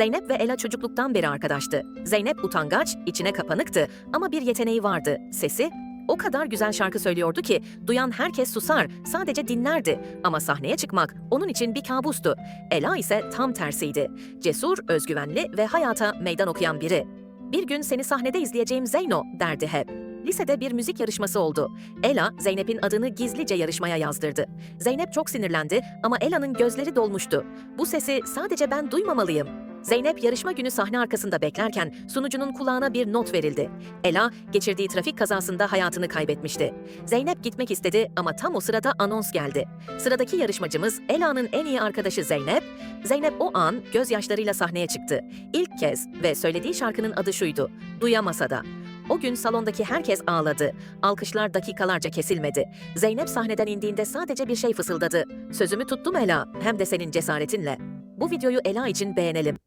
Zeynep ve Ela çocukluktan beri arkadaştı. Zeynep utangaç, içine kapanıktı ama bir yeteneği vardı. Sesi o kadar güzel şarkı söylüyordu ki duyan herkes susar, sadece dinlerdi. Ama sahneye çıkmak onun için bir kabustu. Ela ise tam tersiydi. Cesur, özgüvenli ve hayata meydan okuyan biri. Bir gün seni sahnede izleyeceğim Zeyno derdi hep. Lisede bir müzik yarışması oldu. Ela, Zeynep'in adını gizlice yarışmaya yazdırdı. Zeynep çok sinirlendi ama Ela'nın gözleri dolmuştu. Bu sesi sadece ben duymamalıyım. Zeynep yarışma günü sahne arkasında beklerken sunucunun kulağına bir not verildi. Ela geçirdiği trafik kazasında hayatını kaybetmişti. Zeynep gitmek istedi ama tam o sırada anons geldi. Sıradaki yarışmacımız Ela'nın en iyi arkadaşı Zeynep. Zeynep o an gözyaşlarıyla sahneye çıktı. İlk kez ve söylediği şarkının adı şuydu. Duyamasa da. O gün salondaki herkes ağladı. Alkışlar dakikalarca kesilmedi. Zeynep sahneden indiğinde sadece bir şey fısıldadı. Sözümü tuttum Ela, hem de senin cesaretinle. Bu videoyu Ela için beğenelim.